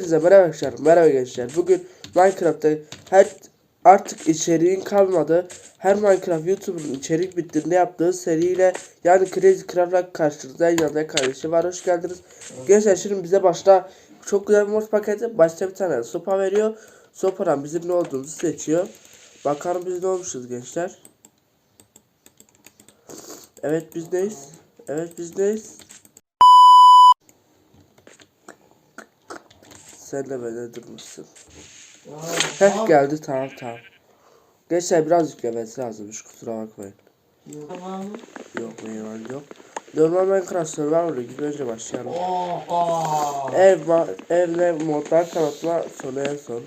Hepinize merhaba arkadaşlar, merhaba gençler. Bugün Minecraft'ta her artık içeriğin kalmadı. Her Minecraft YouTuber'ın içerik bittiğinde yaptığı seriyle yani Crazy Craft'la karşınızda yanında kardeşi var. Hoş geldiniz. Gençler şimdi bize başta çok güzel bir mod paketi. Başta bir tane sopa veriyor. Sopadan bizim ne olduğumuzu seçiyor. Bakalım biz ne olmuşuz gençler. Evet biz neyiz? Evet biz neyiz? Sen de böyle durmuşsun. Heh geldi tamam tamam. Gençler biraz yüklemesi lazımmış kusura bakmayın. Tamam. Yok meyvan yok. Normal Minecraft Survivor'ı gibi önce başlayalım. Ev, evle modlar tanıtma sonu en son.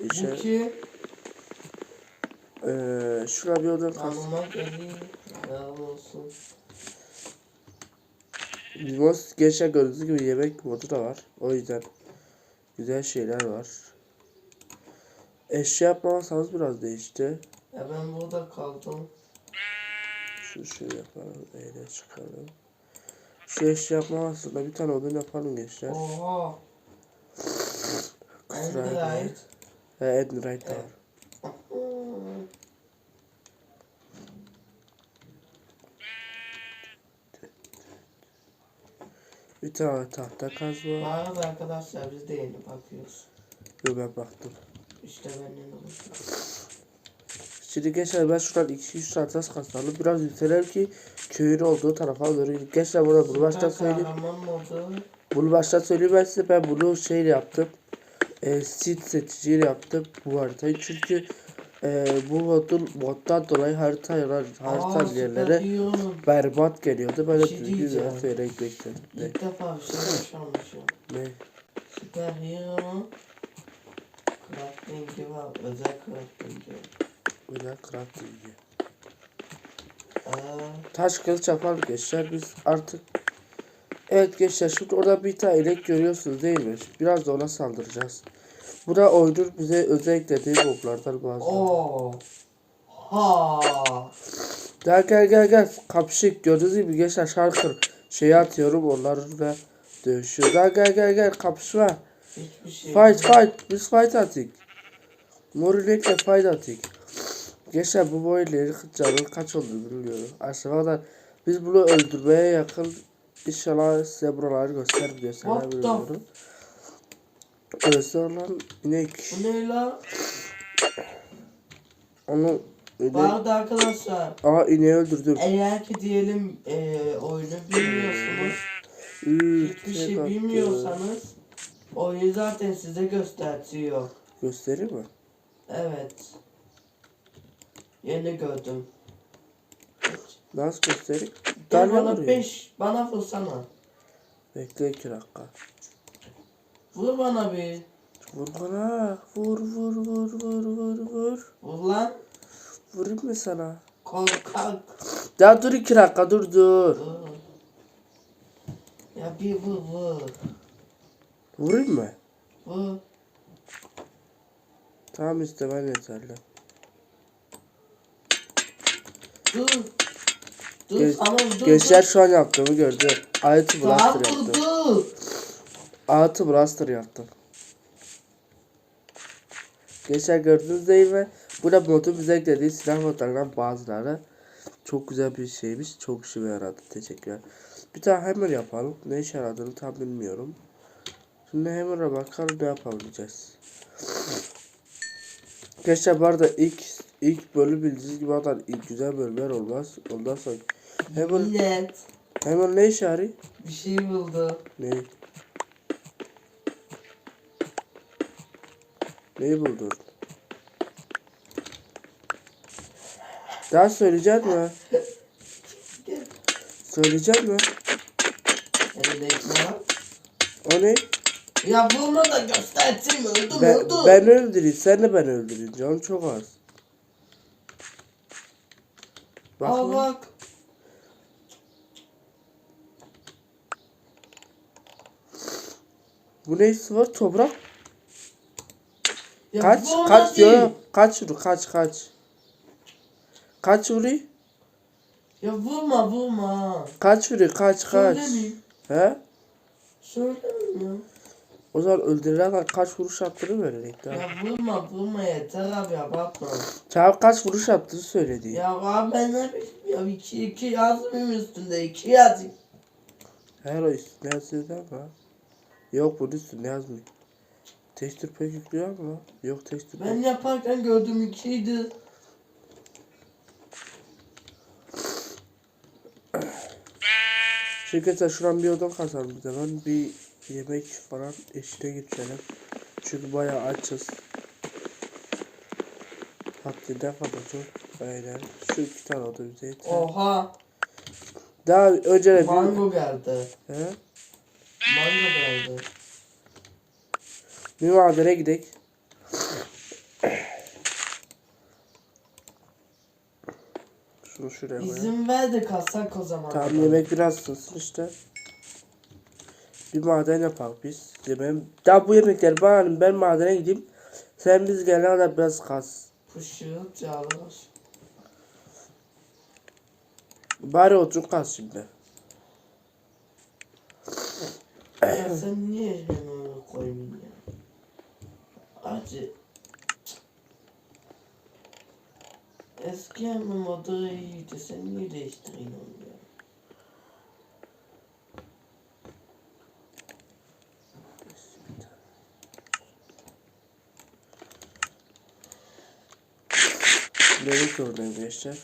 Bu İşte, ki eee şuna bir. Helal olsun. Mimos gençler gördüğünüz gibi yemek modu da var. O yüzden güzel şeyler var. Eşya yapmamasanız biraz değişti. Ya ben burada kaldım. Şu şöyle yapalım. Eyle çıkalım. Şu eşya yapmamasında bir tane odun yapalım gençler. Oha. Kusura bakmayın. He Enderite de var. Bir tane tahta kazma. Arada arkadaşlar biz de yeni bakıyoruz. Yo ben baktım. İşte ben yeni bakıyorum. Şimdi gençler ben şuradan 2-3 tane taş kazalım. Biraz yükselelim ki köyün olduğu tarafa doğru gidelim. Gençler burada bunu baştan söyleyeyim. Bunu baştan söyleyeyim ben size. Ben bunu şeyle yaptım. E, seed seçiciyle yaptım bu haritayı. Çünkü e, bu modun moddan dolayı harita harita Aa, yerlere berbat geliyordu. Ben de şey düzgün gitmek istedim. Ne? İlk defa bir şey yaşanmışım. Ne? Süper hero. Crafting'i var. Özel crafting'i. Öyle crafting. Ee, Taş kılıç yapalım gençler. Biz artık Evet gençler şimdi orada bir tane inek görüyorsunuz değil mi? Biraz da ona saldıracağız. Bu da oyunun bize özel eklediği moblardan bazı. Oo. Ha. Gel gel gel gel. Kapışık gördüğünüz gibi gençler şarkı şeyi atıyorum onlarla dövüşüyor. Gel gel gel gel kapışma. Hiçbir şey. Fight fight. Biz fight attık. Mor inekle fight attık. Gençler bu boyları canın kaç olduğunu bilmiyorum. Aşağıda da biz bunu öldürmeye yakın inşallah size buraları göster gösterebiliyorum. Olan inek. Bu ne la? Onu. Bu arada arkadaşlar Aa ineği öldürdüm. eğer ki diyelim eee oyunu bilmiyorsunuz, hiçbir şey attı. bilmiyorsanız oyunu zaten size gösteriyor. Göstereyim mi? Evet. Yeni gördüm. Nasıl göstereyim? Gel Dalya bana vuruyor. 5, bana vursana. Bekle iki dakika. Vur bana bir. Vur bana. Vur vur vur vur vur vur. Vur lan. Vurayım mı sana? Korkak. Ya dur iki dakika dur dur. Vur. Ya bir vur vur. Vurayım mı? Vur. Tamam işte ben yeterli. Dur. Dur Gen- tamam dur. Gençler dur. şu an yaptığımı gördü. Ayet'i Tamam Blaster dur yaptım. dur. Ayet'i Blaster yaptım. Gençler gördünüz değil mi? Bu da modun bize eklediği silah modlarından bazıları. Çok güzel bir şeymiş. Çok işime yaradı. Teşekkürler. Bir tane hammer yapalım. Ne işe yaradığını tam bilmiyorum. Şimdi hammer'a bakalım ne yapabileceğiz. Gençler bu arada ilk ilk bölüm bildiğiniz gibi zaten ilk güzel bölümler olmaz. Ondan sonra hammer, Millet hammer ne işe yarıyor? bir şey buldu. Ne? Neyi buldun? Daha söyleyecek mi? Söyleyecek mi? Var? O ne? Ya vurma da göstersin öldüm Ben, öldüm. ben öldüreyim. Sen de ben öldüreyim. Canım çok az. Bak. Lan. bak. Bu ne var? Toprak. Ya Kaç vurma kaç değil. diyor. Kaç vur kaç kaç. Kaç vuruyor? Ya vurma vurma. Kaç vuruyor kaç kaç. He? Söylemeyeyim ya. O zaman öldürülen kaç vuruş öğrenecek daha? Ya vurma vurma yeter abi abartma. Çağ kaç vuruş attığını söyledi. Ya abi ben ne bileyim ya iki iki yazmayayım üstünde iki yazayım. Her o üstüne yazıyor ama. Yok bunun üstünde yazmıyor. Tekstür pek yüklüyor ama. Yok tekstür Ben yaparken gördüğüm ikiydi. Şirkete şuran bir odun kazalım bir zaman. Bir yemek falan eşine geçelim. Çünkü bayağı açız. Kadar çok. Aynen. Şu iki tane odun bize yeter. Oha Daha önce de bir... mango geldi. He? Mango geldi. Bir madene gidelim. Şunu şuraya koyalım. İzin ver de kalsak o zaman. Tamam yemek biraz ısınsın işte. Bir maden yapalım biz. Yemeğim. Daha bu yemekleri bana ben madene gideyim. Sen biz gelene kadar biraz kas. Pışığı çağırır. Bari otur kas şimdi. ya sen niye hemen koymuyorsun ya? Acı. Eski emmi modu iyiydi. Sen niye değiştirin onu ya? Yemek oradayım gençler.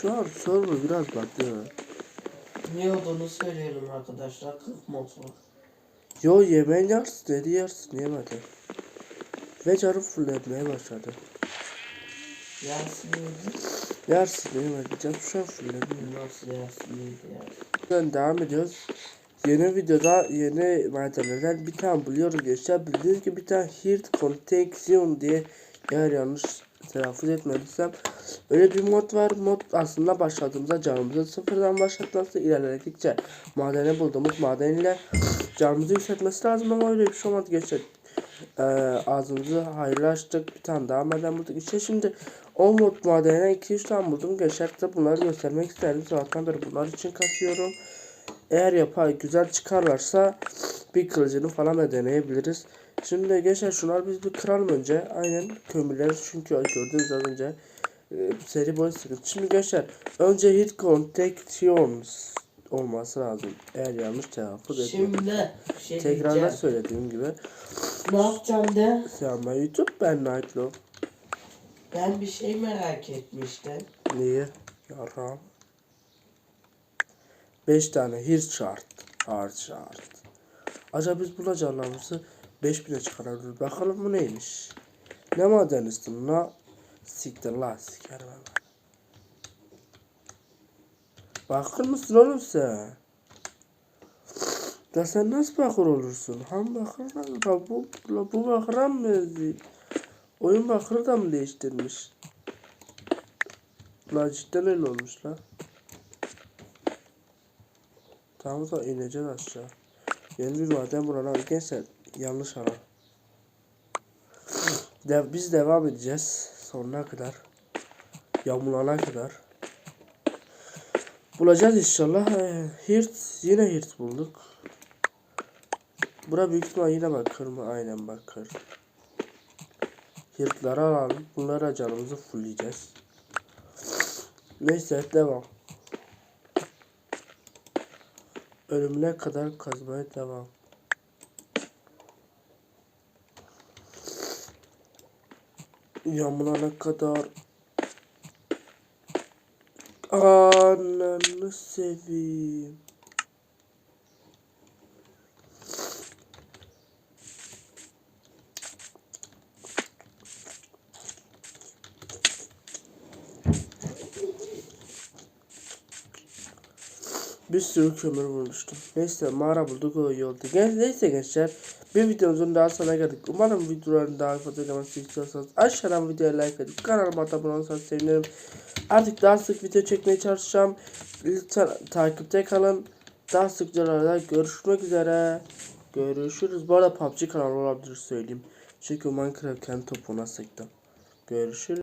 Şu an sorma biraz bakıyor. Niye olduğunu söyleyelim arkadaşlar. 40 mod var. Yo yemeğin yarısı dedi yarısı yemedi. Ve canım fullenmeye başladı. Yasin neydi? Yarısı yemedi. Canım şu an fulleniyor. Nasıl Yasin neydi ya? Devam ediyoruz. Yeni videoda yeni malzemelerden bir tane buluyoruz gençler. Bildiğiniz gibi bir tane Hirt Contaction diye eğer yanlış telaffuz etmediysem öyle bir mod var. Mod aslında başladığımızda canımızı sıfırdan başlatması ilerledikçe madeni bulduğumuz maden ile canımızı yükseltmesi lazım ama öyle bir şey olmadı gençler. Ee, ağzımızı hayırlı açtık. Bir tane daha maden bulduk. İşte şimdi o mod madenine 2-3 tane buldum. Gençler bunları göstermek isterim. Zaten beri bunlar için kasıyorum. Eğer yapay güzel çıkarlarsa bir kılıcını falan da deneyebiliriz. Şimdi gençler şunlar biz bir kıralım önce. Aynen kömürleri çünkü gördüğünüz az önce e, seri boy sıkıntı. Şimdi gençler önce hit contactions olması lazım. Eğer yanlış telaffuz etmiyorum. Şimdi şey Tekrarda diyeceğim. söylediğim gibi. Ne yapacağım de? Selamlar YouTube ben Nightlow. Ben bir şey merak etmiştim. Niye? Yaram. 5 tane hir şart. Hard şart. Acaba biz bulacaklarımızı 5000'e çıkarabiliriz. Bakalım bu neymiş. Ne maden üstün la? Siktir la siker ben. Bakır mısın oğlum sen? Da sen nasıl bakır olursun? Ham bakır lan. La bu, la bu bakıra mı benziyor? Oyun bakırı da mı değiştirmiş? La cidden öyle olmuş la. Tamam da ineceğiz aşağı. Yeni bir maden buralar gençler yanlış ara. De biz devam edeceğiz sonuna kadar. Yağmurana kadar. Bulacağız inşallah. Ee, hirt yine hirt bulduk. Bura büyük ihtimal yine bakır mı? Aynen bakır. Hirtları alalım. Bunlara canımızı fullleyeceğiz. Neyse devam. Ölümüne kadar kazmaya devam. Yağmurana kadar Ananı seveyim. Bir sürü kömür bulmuştum. Neyse mağara bulduk o. Gen neyse gençler bir videomuzun daha sonuna geldik. Umarım videoların daha fazla gelmesi istiyorsanız aşağıdan videoya like edip kanalıma abone olursanız sevinirim. Artık daha sık video çekmeye çalışacağım. Lütfen takipte kalın. Daha sık videolarda görüşmek üzere. Görüşürüz. Bu arada PUBG kanalı olabilir söyleyeyim. Çünkü Minecraft kendi topuğuna sıktım. Görüşürüz.